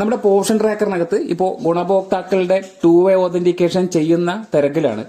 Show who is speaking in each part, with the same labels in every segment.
Speaker 1: നമ്മുടെ പോർഷൻ ട്രാക്കറിനകത്ത് ഇപ്പോൾ ഗുണഭോക്താക്കളുടെ ടു വേ ഓതന്റിക്കേഷൻ ചെയ്യുന്ന തിരക്കിലാണ്.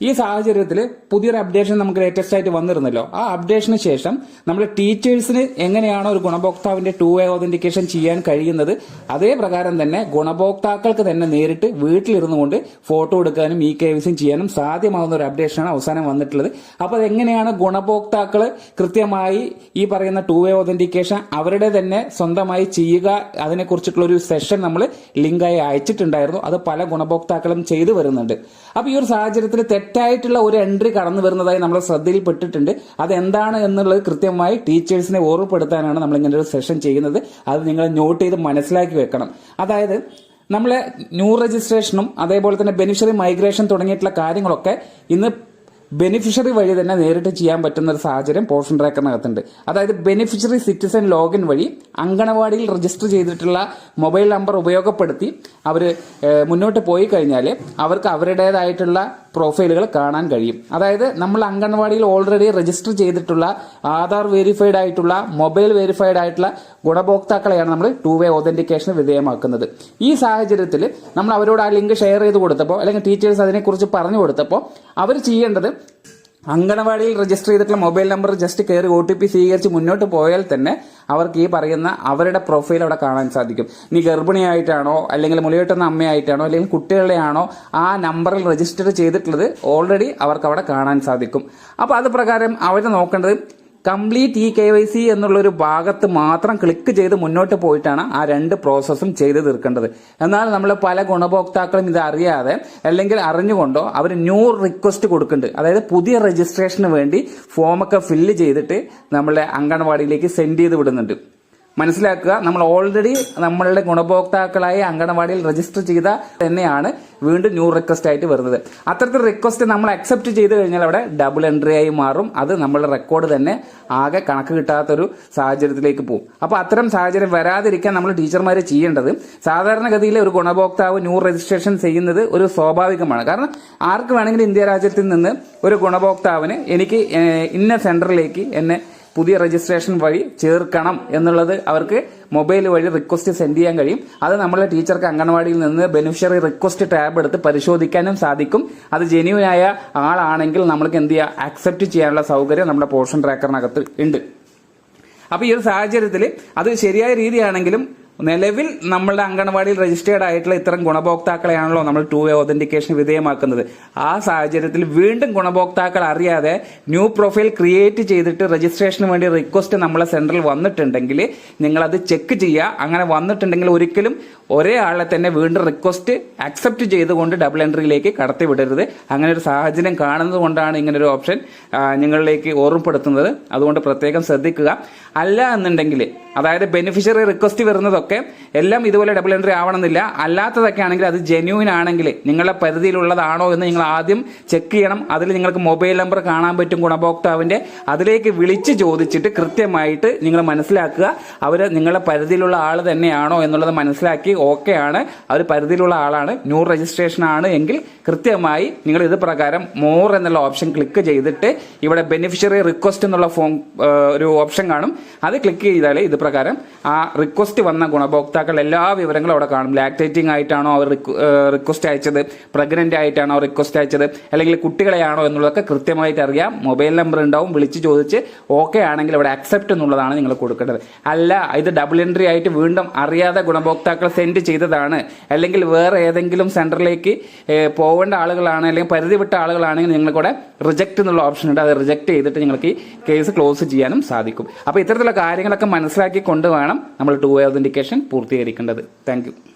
Speaker 1: ഈ സാഹചര്യത്തിൽ പുതിയൊരു അപ്ഡേഷൻ നമുക്ക് ലേറ്റസ്റ്റ് ആയിട്ട് വന്നിരുന്നല്ലോ. ആ അപ്ഡേഷന് ശേഷം നമ്മുടെ ടീച്ചേഴ്സിന് എങ്ങനെയാണോ ഒരു ഗുണഭോക്താവിന്റെ ടു വേ ഓതന്റിക്കേഷൻ ചെയ്യാൻ കഴിയുന്നത് അതേ പ്രകാരം തന്നെ ഗുണഭോക്താക്കൾക്ക് തന്നെ നേരിട്ട് വീട്ടിലിരുന്നു കൊണ്ട് ഫോട്ടോ എടുക്കാനും ഇ കെ വിസിയും ചെയ്യാനും സാധ്യമാകുന്ന ഒരു അപ്ഡേഷനാണ് അവസാനം വന്നിട്ടുള്ളത്. അപ്പോൾ അതെങ്ങനെയാണ് ഗുണഭോക്താക്കൾ കൃത്യമായി ഈ പറയുന്ന ടു വേ ഓതന്റിക്കേഷൻ അവരുടെ തന്നെ സ്വന്തമായി ചെയ്യുക അതിനെക്കുറിച്ചിട്ടുള്ള ഒരു സെഷൻ നമ്മൾ ലിങ്കായി അയച്ചിട്ടുണ്ടായിരുന്നു. അത് പല ഗുണഭോക്താക്കളും ചെയ്തു വരുന്നുണ്ട്. അപ്പോൾ ഈ ഒരു സാഹചര്യത്തിൽ തെറ്റായിട്ടുള്ള ഒരു എൻട്രി കടന്നു വരുന്നതായി നമ്മൾ ശ്രദ്ധയിൽപ്പെട്ടിട്ടുണ്ട്. അതെന്താണ് എന്നുള്ളത് കൃത്യമായി ടീച്ചേഴ്സിനെ ഓർമ്മപ്പെടുത്താനാണ് നമ്മൾ ഇങ്ങനെ ഒരു സെഷൻ ചെയ്യുന്നത്. അത് നിങ്ങൾ നോട്ട് ചെയ്ത് മനസ്സിലാക്കി വെക്കണം. അതായത് നമ്മളെ ന്യൂ രജിസ്ട്രേഷനും അതേപോലെ തന്നെ ബെനിഫിഷ്യറി മൈഗ്രേഷൻ തുടങ്ങിയിട്ടുള്ള കാര്യങ്ങളൊക്കെ ഇന്ന് ബെനിഫിഷ്യറി വഴി തന്നെ നേരിട്ട് ചെയ്യാൻ പറ്റുന്ന ഒരു സാഹചര്യം പോർഷൻ ട്രാക്കറിനകത്തുണ്ട്. അതായത് ബെനിഫിഷ്യറി സിറ്റിസൺ ലോഗിൻ വഴി അങ്കണവാടിയിൽ രജിസ്റ്റർ ചെയ്തിട്ടുള്ള മൊബൈൽ നമ്പർ ഉപയോഗപ്പെടുത്തി അവർ മുന്നോട്ട് പോയി കഴിഞ്ഞാൽ അവർക്ക് അവരുടേതായിട്ടുള്ള പ്രൊഫൈലുകൾ കാണാൻ കഴിയും. അതായത് നമ്മൾ അംഗൻവാടിയിൽ ഓൾറെഡി രജിസ്റ്റർ ചെയ്തിട്ടുള്ള ആധാർ വെരിഫൈഡ് ആയിട്ടുള്ള മൊബൈൽ വെരിഫൈഡ് ആയിട്ടുള്ള ഗുണഭോക്താക്കളെയാണ് നമ്മൾ ടു വേ ഓതന്റിക്കേഷന് വിധേയമാക്കുന്നത്. ഈ സാഹചര്യത്തിൽ നമ്മൾ അവരോട് ആ ലിങ്ക് ഷെയർ ചെയ്ത് കൊടുത്തപ്പോൾ അല്ലെങ്കിൽ ടീച്ചേഴ്സ് അതിനെക്കുറിച്ച് പറഞ്ഞു കൊടുത്തപ്പോൾ അവർ ചെയ്യേണ്ടത് അങ്കണവാടിയിൽ രജിസ്റ്റർ ചെയ്തിട്ടുള്ള മൊബൈൽ നമ്പർ ജസ്റ്റ് കയറി ഒ ടി പി സ്വീകരിച്ച് മുന്നോട്ട് പോയാൽ തന്നെ അവർക്ക് ഈ പറയുന്ന അവരുടെ പ്രൊഫൈൽ അവിടെ കാണാൻ സാധിക്കും. നീ ഗർഭിണിയായിട്ടാണോ അല്ലെങ്കിൽ മുലയൂട്ടുന്ന അമ്മയായിട്ടാണോ അല്ലെങ്കിൽ കുട്ടികളെയാണോ ആ നമ്പറിൽ രജിസ്റ്റർ ചെയ്തിട്ടുള്ളത് ഓൾറെഡി അവർക്ക് അവിടെ കാണാൻ സാധിക്കും. അപ്പോൾ അത് പ്രകാരം അവർ നോക്കേണ്ടത് complete E K Y C എന്നുള്ളൊരു ഭാഗത്ത് മാത്രം ക്ലിക്ക് ചെയ്ത് മുന്നോട്ട് പോയിട്ടാണ് ആ രണ്ട് പ്രോസസ്സും ചെയ്ത് തീർക്കേണ്ടത്. എന്നാൽ നമ്മൾ പല ഗുണഭോക്താക്കളും ഇത് അറിയാതെ അല്ലെങ്കിൽ അറിഞ്ഞുകൊണ്ടോ അവർ ന്യൂ റിക്വസ്റ്റ് കൊടുക്കുന്നുണ്ട്. അതായത് പുതിയ രജിസ്ട്രേഷന് വേണ്ടി ഫോമൊക്കെ ഫില്ല് ചെയ്തിട്ട് നമ്മളെ അങ്കണവാടിയിലേക്ക് സെൻഡ് ചെയ്ത് വിടുന്നുണ്ട്. മനസ്സിലാക്കുക. നമ്മൾ ഓൾറെഡി നമ്മളുടെ ഗുണഭോക്താക്കളായി അങ്കണവാടിയിൽ രജിസ്റ്റർ ചെയ്ത തന്നെയാണ് വീണ്ടും ന്യൂ റിക്വസ്റ്റ് ആയിട്ട് വരുന്നത്. അത്തരത്തിൽ റിക്വസ്റ്റ് നമ്മൾ അക്സെപ്റ്റ് ചെയ്ത് കഴിഞ്ഞാൽ അവിടെ ഡബിൾ എൻട്രി ആയി മാറും. അത് നമ്മളുടെ റെക്കോർഡ് തന്നെ ആകെ കണക്ക് കിട്ടാത്തൊരു സാഹചര്യത്തിലേക്ക് പോകും. അപ്പോൾ അത്തരം സാഹചര്യം വരാതിരിക്കാൻ നമ്മൾ ടീച്ചർമാർ ചെയ്യേണ്ടത് സാധാരണഗതിയിൽ ഒരു ഗുണഭോക്താവ് ന്യൂ രജിസ്ട്രേഷൻ ചെയ്യുന്നത് ഒരു സ്വാഭാവികമാണ്. കാരണം ആർക്ക് വേണമെങ്കിലും ഇന്ത്യ രാജ്യത്തിൽ നിന്ന് ഒരു ഗുണഭോക്താവിന് എനിക്ക് ഇന്ന സെന്ററിലേക്ക് എന്നെ പുതിയ രജിസ്ട്രേഷൻ വഴി ചേർക്കണം എന്നുള്ളത് അവർക്ക് മൊബൈൽ വഴി റിക്വസ്റ്റ് സെൻഡ് ചെയ്യാൻ കഴിയും. അത് നമ്മളെ ടീച്ചർക്ക് അംഗൻവാടിയിൽ നിന്ന് ബെനിഫിഷ്യറി റിക്വസ്റ്റ് ടാബ് എടുത്ത് പരിശോധിക്കാനും സാധിക്കും. അത് ജെന്യൂൻ ആയ ആളാണെങ്കിൽ നമ്മൾക്ക് എന്ത് ചെയ്യാം ആക്സെപ്റ്റ് ചെയ്യാനുള്ള സൗകര്യം നമ്മുടെ പോർഷൻ ട്രാക്കറിനകത്ത് ഉണ്ട്. അപ്പൊ ഈ ഒരു സാഹചര്യത്തിൽ അത് ശരിയായ രീതിയാണെങ്കിലും നിലവിൽ നമ്മളുടെ അംഗൻവാടിയിൽ രജിസ്റ്റേർഡ് ആയിട്ടുള്ള ഇത്തരം ഗുണഭോക്താക്കളെയാണല്ലോ നമ്മൾ ടു വേ ഒതന്റിക്കേഷൻ വിധേയമാക്കുന്നത്. ആ സാഹചര്യത്തിൽ വീണ്ടും ഗുണഭോക്താക്കൾ അറിയാതെ ന്യൂ പ്രൊഫൈൽ ക്രിയേറ്റ് ചെയ്തിട്ട് രജിസ്ട്രേഷന് വേണ്ടി റിക്വസ്റ്റ് നമ്മളെ സെന്ററിൽ വന്നിട്ടുണ്ടെങ്കിൽ നിങ്ങൾ അത് ചെക്ക് ചെയ്യുക. അങ്ങനെ വന്നിട്ടുണ്ടെങ്കിൽ ഒരിക്കലും ഒരേ ആളെ തന്നെ വീണ്ടും റിക്വസ്റ്റ് അക്സെപ്റ്റ് ചെയ്തുകൊണ്ട് ഡബിൾ എൻട്രിയിലേക്ക് കടത്തിവിടരുത് അങ്ങനെ ഒരു സാഹചര്യം കാണുന്നത് കൊണ്ടാണ് ഇങ്ങനെ ഒരു ഓപ്ഷൻ നിങ്ങളിലേക്ക് ഓർമ്മപ്പെടുത്തുന്നത്. അതുകൊണ്ട് പ്രത്യേകം ശ്രദ്ധിക്കുക. അല്ല എന്നുണ്ടെങ്കിൽ അതായത് ബെനിഫിഷ്യറി റിക്വസ്റ്റ് വരുന്നതൊക്കെ എല്ലാം ഇതുപോലെ ഡബിൾ എൻട്രി ആവണമെന്നില്ല. അല്ലാത്തതൊക്കെ ആണെങ്കിൽ അത് ജെന്യൂൻ ആണെങ്കിൽ നിങ്ങളുടെ പരിധിയിലുള്ളതാണോ എന്ന് നിങ്ങൾ ആദ്യം ചെക്ക് ചെയ്യണം. അതിൽ നിങ്ങൾക്ക് മൊബൈൽ നമ്പർ കാണാൻ പറ്റും ഗുണഭോക്താവിന്റെ അതിലേക്ക് വിളിച്ച് ചോദിച്ചിട്ട് കൃത്യമായിട്ട് നിങ്ങൾ മനസ്സിലാക്കുക. അവർ നിങ്ങളുടെ പരിധിയിലുള്ള ആൾ തന്നെയാണോ എന്നുള്ളത് മനസ്സിലാക്കി ഓക്കെ ആണ്. അവർ പരിധിയിലുള്ള ആളാണ്. ന്യൂ രജിസ്ട്രേഷൻ ആണ് എങ്കിൽ കൃത്യമായി നിങ്ങൾ ഇത് പ്രകാരം മോർ എന്നുള്ള ഓപ്ഷൻ ക്ലിക്ക് ചെയ്തിട്ട് ഇവിടെ ബെനിഫിഷ്യറി റിക്വസ്റ്റ് എന്നുള്ള ഫോം ഒരു ഓപ്ഷൻ കാണും. അത് ക്ലിക്ക് ചെയ്താൽ ഇത് പ്രകാരം ആ റിക്വസ്റ്റ് വന്ന ഗുണഭോക്താക്കൾ എല്ലാ വിവരങ്ങളും അവിടെ കാണും. ലാക്ടേറ്റിംഗ് ആയിട്ടാണോ അവർ റിക്വസ്റ്റ് അയച്ചത്? പ്രഗ്നന്റ് ആയിട്ടാണോ റിക്വസ്റ്റ് അയച്ചത്? അല്ലെങ്കിൽ കുട്ടികളെയാണോ എന്നുള്ളതൊക്കെ കൃത്യമായിട്ട് അറിയാം. മൊബൈൽ നമ്പർ ഉണ്ടാവും. വിളിച്ച് ചോദിച്ച് ഓക്കെ ആണെങ്കിൽ അവിടെ അക്സെപ്റ്റ് എന്നുള്ളതാണ് നിങ്ങൾ കൊടുക്കേണ്ടത്. അല്ല ഇത് ഡബിൾ എൻട്രി ആയിട്ട് വീണ്ടും അറിയാതെ ഗുണഭോക്താക്കൾ സെൻഡ് ചെയ്തതാണ്. അല്ലെങ്കിൽ വേറെ ഏതെങ്കിലും സെന്ററിലേക്ക് പോകേണ്ട ആളുകളാണ് അല്ലെങ്കിൽ പരിധി വിട്ട ആളുകളാണെങ്കിൽ നിങ്ങൾക്കൂടെ റിജക്റ്റ് എന്നുള്ള ഓപ്ഷൻ ഉണ്ട്. അത് റിജക്റ്റ് ചെയ്തിട്ട് നിങ്ങൾക്ക് ഈ കേസ് ക്ലോസ് ചെയ്യാനും സാധിക്കും. അപ്പോൾ ഇത്തരത്തിലുള്ള കാര്യങ്ങളൊക്കെ മനസ്സിലാക്കി കൊണ്ട് വേണം നമ്മൾ ടു വേ ഒതന്റിക്കേഷൻ പൂർത്തീകരിക്കേണ്ടത്. താങ്ക്